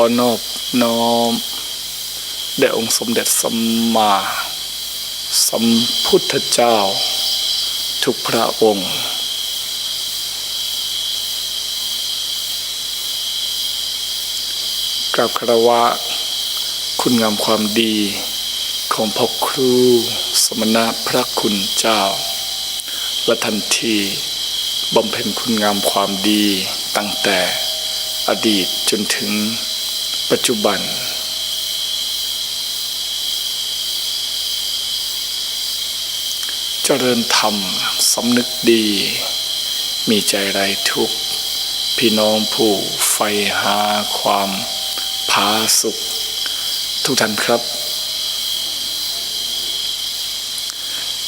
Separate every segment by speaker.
Speaker 1: อนอบน้อมแด่องค์สมเด็จสัมมาสัมพุทธเจ้า ทุกพระองค์ กราบคารวะ คุณงามความดีของพ่อครูสมณะพระคุณเจ้า และทันทีบำเพ็ญคุณงามความดีตั้งแต่อดีตจนถึง ปัจจุบัน เจริญธรรมสำนึกดี มีใจไรทุกพี่น้องผู้ใฝ่หาความผาสุข ทุกท่านครับ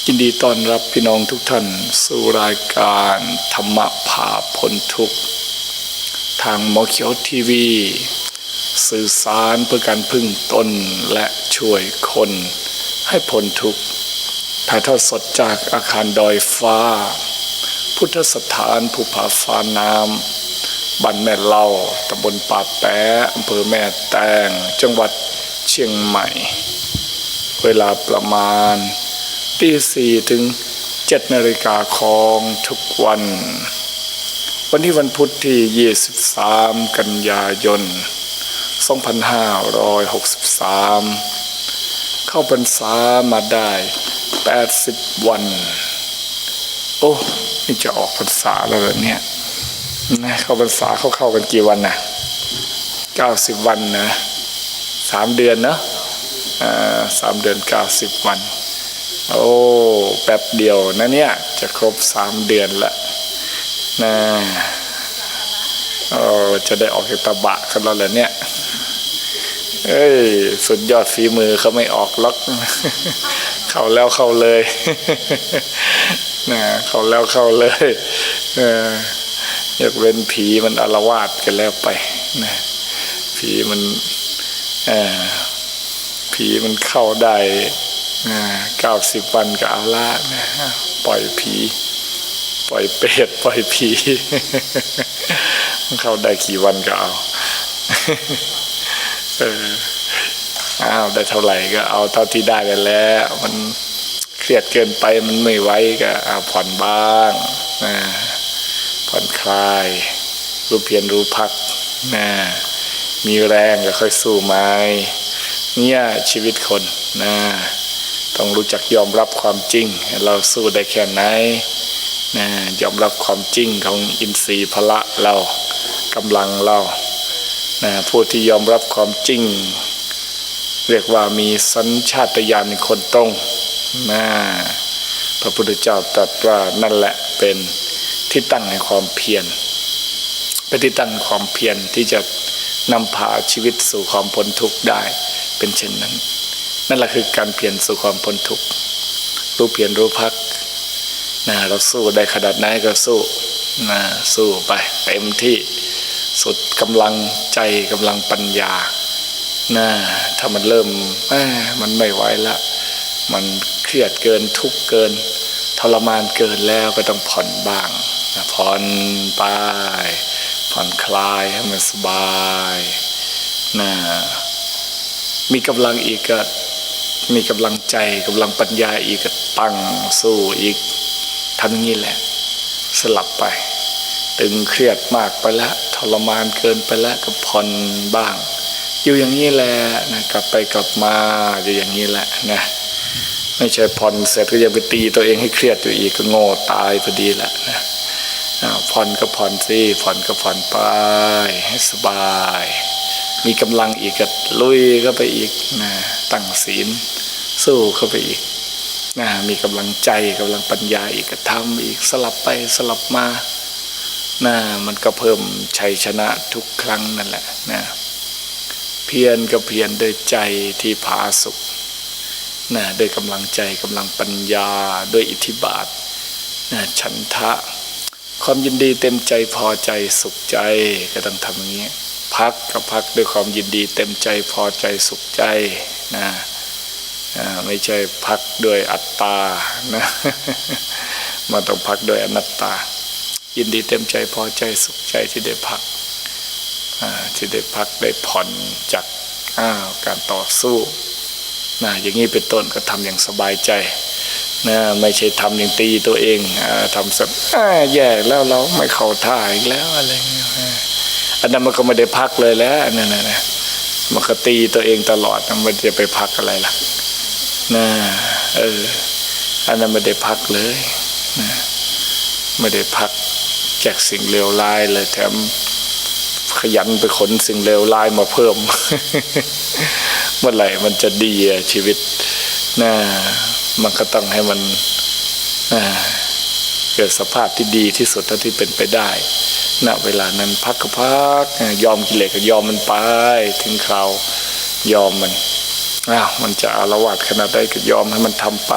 Speaker 1: ยินดีต้อนรับพี่น้องทุกท่าน สู่รายการธรรมะผ่าพ้นทุกทางหมอเขียวทีวี สื่อสารเพื่อการพึ่งตนและช่วยคนให้พ้นทุกข์ถ่ายทอดสดจากอาคารดอยฟ้า พุทธสถานภูผาฟ้าน้ำบ้านแม่เล่าตำบลป่าแปะอำเภอแม่แตง จังหวัดเชียงใหม่ เวลาประมาณตีสี่ถึงเจ็ดนาฬิกาของทุกวัน วันที่วันพุธที่ 23 กันยายน 2563 เข้าพรรษามาได้ 80 วัน โอ้ นี่จะออกพรรษาแล้วเหรอเนี่ยนะเข้าพรรษาเขาเข้ากันกี่วันนะ90 วันนะสามเดือนเนาะสามเดือน 90 วัน โอ้แป๊บเดียวนะเนี่ย จะครบสามเดือนละนะ โอ้จะได้ออกจากตะบะกันแล้วเหรอเนี่ย เอ้ย สุดยอดฝีมือเขาไม่ออกล็อก เข้าแล้วเข้าเลยนะเข้าแล้วเข้าเลยเออยกเว้นผีมันอารวาสกันแล้วไปนะผีมันเออผีมันเข้าได้เก้าสิบวันก็เอาละนะปล่อยผี ปล่อยเปรตปล่อยผี เข้าได้กี่วันก็เอาเอออ้าวได้เท่าไหร่ก็เอาเท่าที่ได้กันแล้ว มันเครียดเกินไปมันไม่ไหวก็เอาผ่อนบ้างนะผ่อนคลายรู้เพียรรู้พักนะมีแรงก็ค่อยสู้ไหมเนี่ยชีวิตคนนะต้องรู้จักยอมรับความจริง เราสู้ได้แค่ไหนนะยอมรับความจริงของอินทรีย์พละเรา กำลังเรานะผู้ที่ยอมรับความจริง เรียกว่ามีสัญชาตญาณเป็นคนตรงนะพระพุทธเจ้าตรัสว่านั่นแหละเป็นที่ตั้งแห่งความเพียรเป็นที่ตั้งความเพียรที่จะนำพาชีวิตสู่ความพ้นทุกข์ได้ เป็นเช่นนั้น นั่นแหละคือการเพียรสู่ความพ้นทุกข์รู้เพียรรู้พักนะเราสู้ได้ขนาดไหนก็สู้นะสู้ไปเต็มที่ กำลังใจกำลังปัญญานะถ้ามันเริ่มมันไม่ไหวละมันเครียดเกินทุกข์เกิน ทรมานเกินแล้วก็ต้องผ่อนบ้างนะผ่อนไปผ่อนคลายให้มันสบายนะมีกำลังอีกก็มีกำลังใจกำลังปัญญาอีกก็ตั้งสู้อีกทำอย่างนี้แหละ สลับไป ตึงเครียดมากไปแล้ว ทรมานเกินไปแล้วก็ผ่อนบ้าง อยู่อย่างนี้แหละนะกลับไปกลับมาอยู่อย่างนี้แหละนะไม่ใช่ผ่อนเสร็จก็ยังไปตีตัวเองให้เครียดอยู่อีกก็โง่ตายพอดีแหละนะผ่อนก็ผ่อนสิผ่อนก็ผ่อนไปให้สบาย มีกำลังอีกก็ลุยเข้าไปอีกนะตั้งศีลสู้เข้าไปอีกนะมีกำลังใจกำลังปัญญาอีกก็ทำอีกสลับไปสลับมา นะมันก็เพิ่มชัยชนะทุกครั้งนั่นแหละนะเพียรก็เพียรด้วยใจที่ผาสุกนะด้วยกำลังใจกำลังปัญญาด้วยอิทธิบาทนะฉันทะ ความยินดีเต็มใจพอใจสุขใจก็ต้องทำอย่างนี้พักก็พักด้วยความยินดีเต็มใจพอใจสุขใจนะไม่ใช่พักด้วยอัตตานะมาต้องพักด้วยอนัตตา ยินดีเต็มใจพอใจสุขใจที่ได้พักที่ได้พักได้ผ่อนจากอ้าวการต่อสู้นะอย่างนี้เป็นต้นก็ทำอย่างสบายใจนะไม่ใช่ทำอย่างตีตัวเองอทำสักแย่แล้วเราไม่เข้าท่าอีกแล้วอะไรเงี้ยอันนั้นมันก็ไม่ได้พักเลยแล้วอันนั่นนะมันก็ตีตัวเองตลอดมันจะไปพักอะไรล่ะนะเอออันนั้นไม่ได้พักเลยนะไม่ได้พัก จากสิ่งเลวร้ายเลยแถมขยันไปขนสิ่งเลวร้ายมาเพิ่ม เมื่อไหร่มันจะดีอะชีวิตนะมันก็ต้องให้มันเกิดสภาพที่ดีที่สุดเท่าที่เป็นไปได้ณเวลานั้นพักก็พักยอมกิเลสก็ยอมมันไป ถึงคราวยอมมันอ้าวมันจะอารวาสขนาดใดก็ยอมให้มันทำไป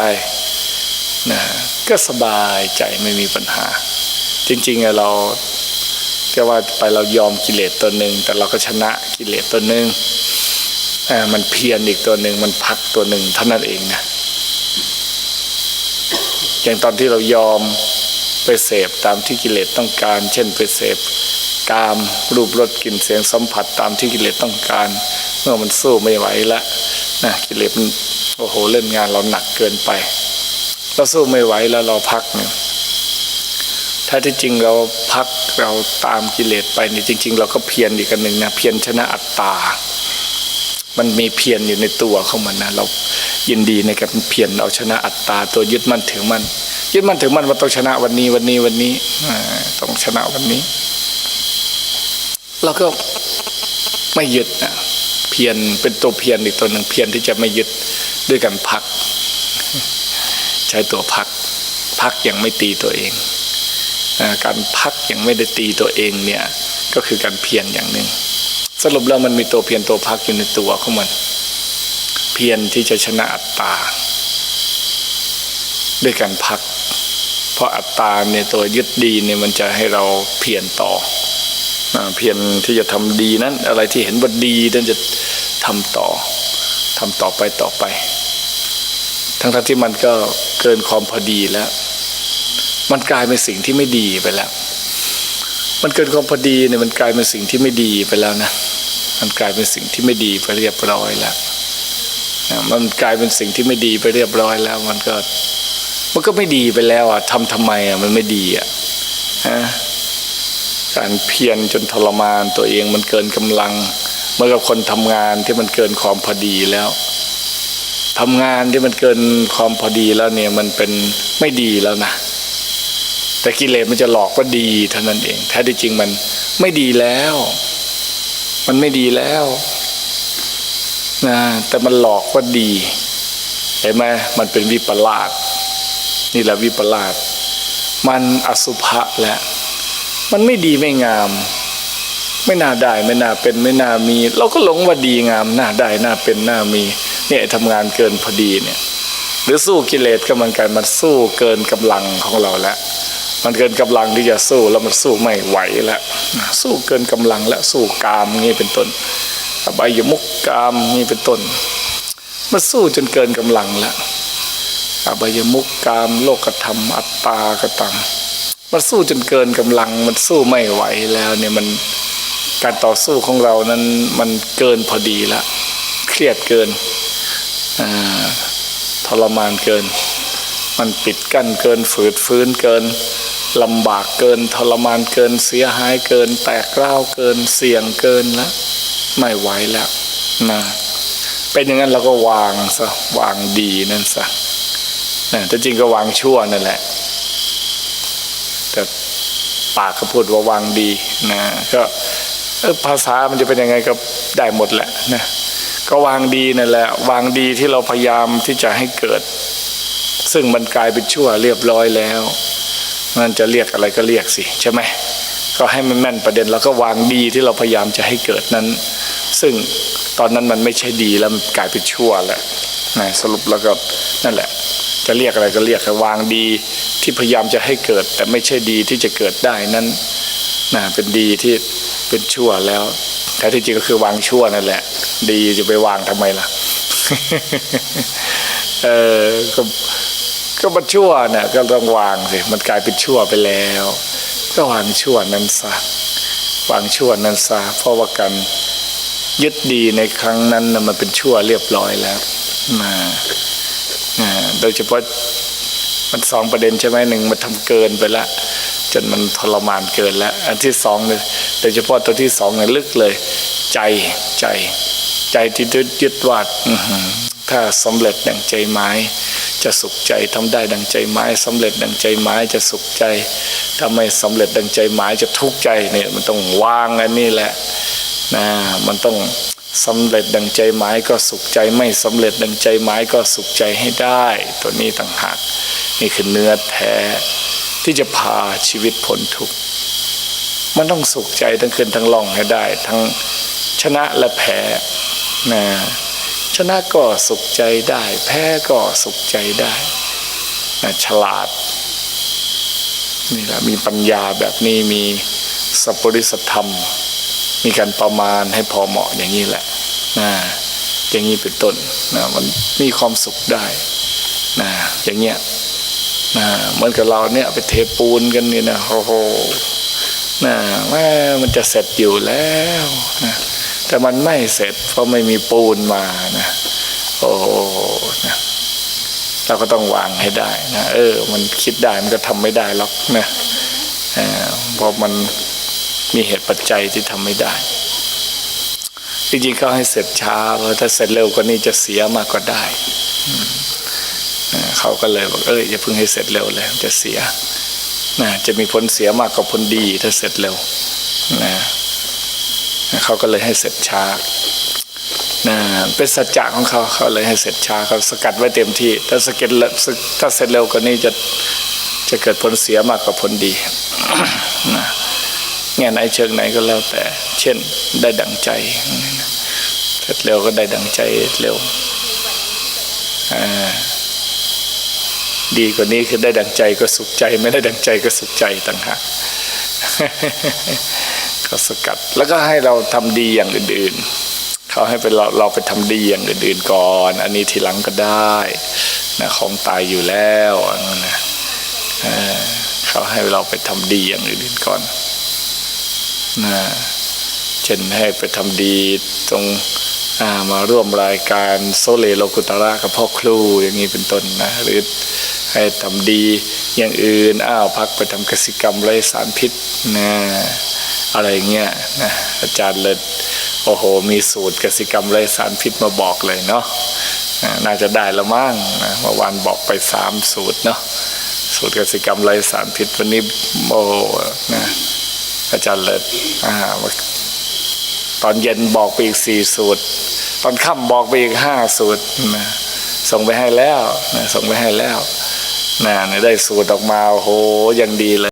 Speaker 1: นะก็สบายใจไม่มีปัญหา จริงๆอะเราแค่ว่าไปเรายอมกิเลสตัวหนึ่งแต่เราก็ชนะกิเลสตัวหนึ่งอ่ามันเพียรอีกตัวหนึ่งมันพักตัวหนึ่งเท่านั้นเองนะอย่างตอนที่เรายอมไปเสพตามที่กิเลสต้องการ เช่นไปเสพกามรูปรสกลิ่นเสียงสัมผัสตามที่กิเลสต้องการ เมื่อมันสู้ไม่ไหวล้วนะกิเลสมันโอ้โหเล่นงานเราหนักเกินไปเราสู้ไม่ไหวแล้วเราพักเนี่ย ถ้าที่จริงเราพักเราตามกิเลสไปนี่จริง ๆ เราก็เพียรอีกอันหนึ่งนะเพียรชนะอัตตา มันมีเพียรอยู่ในตัวของมันนะเรายินดีในการเพียรเอาชนะอัตตา ตัวยึดมั่นถือมั่นยึดมั่นถือมั่นว่าต้องชนะวันนี้วันนี้วันนี้ต้องชนะวันนี้ เราก็ไม่ยึดนะเพียรเป็นตัวเพียรอีกตัวหนึ่งเพียรที่จะไม่ยึดด้วยกันพัก ใช้ตัวพัก พักยังไม่ตีตัวเอง การพักยังไม่ได้ตีตัวเองเนี่ยก็คือการเพียรอย่างหนึ่งสรุปแล้วมันมีตัวเพียรตัวพักอยู่ในตัวของมัน เพียรที่จะชนะอัตตา ด้วยการพัก เพราะอัตตาเนี่ยตัวยึดดีเนี่ยมันจะให้เราเพียรต่ออเพียรที่จะทำดีนั้น อะไรที่เห็นว่าดีนั่นจะทำต่อทำต่อไปต่อไป ทั้งทที่มันก็เกินความพอดีแล้ว มันกลายเป็นสิ่งที่ไม่ดีไปแล้ว มันเกินความพอดีเนี่ยมันกลายเป็นสิ่งที่ไม่ดีไปแล้วนะ มันกลายเป็นสิ่งที่ไม่ดีไปเรียบร้อยแล้วมันกลายเป็นสิ่งที่ไม่ดีไปเรียบร้อยแล้ว มันก็ มันก็ไม่ดีไปแล้วอะทำทำไมอะมันไม่ดีอะฮะการเพียรจนทรมานตัวเองมันเกินกำลังเมื่อกับคนทำงานที่มันเกินความพอดีแล้วทำงานที่มันเกินความพอดีแล้วเนี่ยมันเป็นไม่ดีแล้วนะ แต่กิเลสมันจะหลอกว่าดีเท่านั้นเอง แท้ที่จริงมันไม่ดีแล้ว มันไม่ดีแล้วนะแต่มันหลอกว่าดีเห็นไหมมันเป็นวิปลาสนี่แหละวิปลาสมันอสุภะแหละมันไม่ดีไม่งาม ไม่น่าได้ไม่น่าเป็นไม่น่ามี เราก็หลงว่าดีงามน่าได้น่าเป็นน่ามี เนี่ยทำงานเกินพอดีเนี่ย หรือสู้กิเลสก็มันกันมันสู้เกินกำลังของเราแล้ว มันเกินกำลังที่จะสู้แล้วมันสู้ไม่ไหวแล้วสู้เกินกำลังแล้วสู้กามงี้เป็นต้นอบายมุกกามงี้เป็นต้นมันสู้จนเกินกำลังแล้วอบายมุกกามโลกธรรมอัตตากตังมันสู้จนเกินกำลัง มันสู้ไม่ไหวแล้วเนี่ยมันการต่อสู้ของเรานั้นมันเกินพอดีแล้วเครียดเกินทรมานเกิน มันปิดกั้นเกินฝืดฟื้นเกิน ลำบากเกินทรมานเกินเสียหายเกิน แตกร้าวเกินเสี่ยงเกินแล้วไม่ไหวแล้วนะเป็นอย่างนั้นเราก็วางซะวางดีนั่นซะนะแต่จริงก็วางชั่วนั่นแหละ แต่ปากก็พูดว่าวางดีนะก็ภาษามันจะเป็นยังไงก็ได้หมดแหละนะก็วางดีนั่นแหละ วางดีที่เราพยายามที่จะให้เกิด ซึ่งมันกลายเป็นชั่วเรียบร้อยแล้ว นั่นจะเรียกอะไรก็เรียกสิใช่ไหมก็ให้มันแม่นประเด็นแล้วก็วางดีที่เราพยายามจะให้เกิดนั้น ซึ่งตอนนั้นมันไม่ใช่ดีแล้วมันกลายเป็นชั่วแล้วนะสรุปแล้วก็นั่นแหละ จะเรียกอะไรก็เรียกวางดีที่พยายามจะให้เกิด แต่ไม่ใช่ดีที่จะเกิดได้นั้นนะเป็นดีที่เป็นชั่วแล้วแท้ที่จริงก็คือวางชั่วนั่นแหละ ดีจะไปวางทำไมล่ะเออก็ ก็มันชั่วเนี่ยก็ต้องวางสิมันกลายเป็นชั่วไปแล้ว ก็วางชั่วนั้นซะวางชั่วนั้นซะเพราะว่าการยึดดีในครั้งนั้นนะมันเป็นชั่วเรียบร้อยแล้วนะนะโดยเฉพาะมันสองประเด็นใช่ไหมหนึ่งมันทำเกินไปละจนมันทรมานเกินแล้ว อันที่สองเนี่ยโดยเฉพาะตัวที่สองเนี่ยลึกเลย ใจใจ ใจที่ยึดยึดวาอื้อหือถ้าสำเร็จดังใจหมาย จะสุขใจทำได้ดังใจหมายสำเร็จดังใจหมายจะสุขใจถ้าไม่สำเร็จดังใจหมายจะทุกข์ใจเนี่ยมันต้องวางอันนี้แหละนะมันต้องสำเร็จดังใจหมายก็สุขใจไม่สำเร็จดังใจหมายก็สุขใจให้ได้ ตัวนี้ต่างหากนี่คือเนื้อแท้ที่จะพาชีวิตพ้นทุกข์มันต้องสุขใจทั้งคืนทั้งล่องให้ได้ ทั้งชนะและแพ้นะ ชนะก็สุขใจได้ แพ้ก็สุขใจได้นะฉลาดนี่แหละมีปัญญาแบบนี้มีสัพปริสธรรม มีการประมาณให้พอเหมาะอย่างนี้แหละนะอย่างนี้เป็นต้นนะมันมีความสุขได้นะอย่างเงี้ยนะเหมือนกับเราเนี่ยไปเทปูนกันนี่นะโอ้โหนะแม่มันจะเสร็จอยู่แล้วนะ แต่มันไม่เสร็จเพราะไม่มีปูนมานะโอ้นะเราก็ต้องวางให้ได้นะเออ มันคิดได้มันก็ทำไม่ได้หรอกนะเพราะมันมีเหตุปัจจัยที่ทำไม่ได้จริงๆเขาให้เสร็จช้าเพราะถ้าเสร็จเร็วกว่านี้จะเสียมากก็ได้อืมเออเขาก็เลยบอกเอ้ยอย่าเพิ่งให้เสร็จเร็วเลยจะเสียนะจะมีผลเสียมากกว่าผลดีถ้าเสร็จเร็วนะ เขาก็เลยให้เสร็จช้านะเป็นสัจจะของเขาเขาเลยให้เสร็จช้าเขาสกัดไว้เต็มที่ ถ้าสกัดเร็วถ้าเสร็จเร็วกว่านี้จะจะเกิดผลเสียมากกว่าผลดีนะแง่ไหนเชิงไหนก็แล้วแต่ เช่นได้ดังใจเสร็จเร็วก็ได้ดังใจเร็วดีกว่านี้คือได้ดังใจก็สุขใจ ไม่ได้ดังใจก็สุขใจต่างหาก ก็สกัด แล้วก็ให้เราทำดีอย่างอื่นๆ เขาให้เป็นเราเราไปทำดีอย่างอื่นๆก่อน อันนี้ทีหลังก็ได้นะของตายอยู่แล้วนะเออเขาให้เราไปทำดีอย่างอื่นๆก่อนนะเช่นให้ไปทำดีตรงามาร่วมรายการโซเลโลกุตระกับพ่อครูอย่างนี้เป็นต้นนะหรือให้ทำดีอย่างอื่น อ้าวพักไปทำกสิกรรมไร้สารพิษนะ อะไรเงี้ยนะอาจารย์เลยโอ้โห มีสูตรกสิกรรมไรสารพิษมาบอกเลยเนาะน่าจะได้ละมั้งนะเมื่อวานบอกไปสามสูตรเนาะสูตรกสิกรรมไรสารพิษวันนี้โอ้นะอาจารย์เลิศอ่าตอนเย็นบอกไปอีกสี่สูตร ตอนค่ำบอกไปอีกห้าสูตรนะส่งไปให้แล้วนะส่งไปให้แล้วนะได้สูตรออกมาโอ้โหยังดีเลย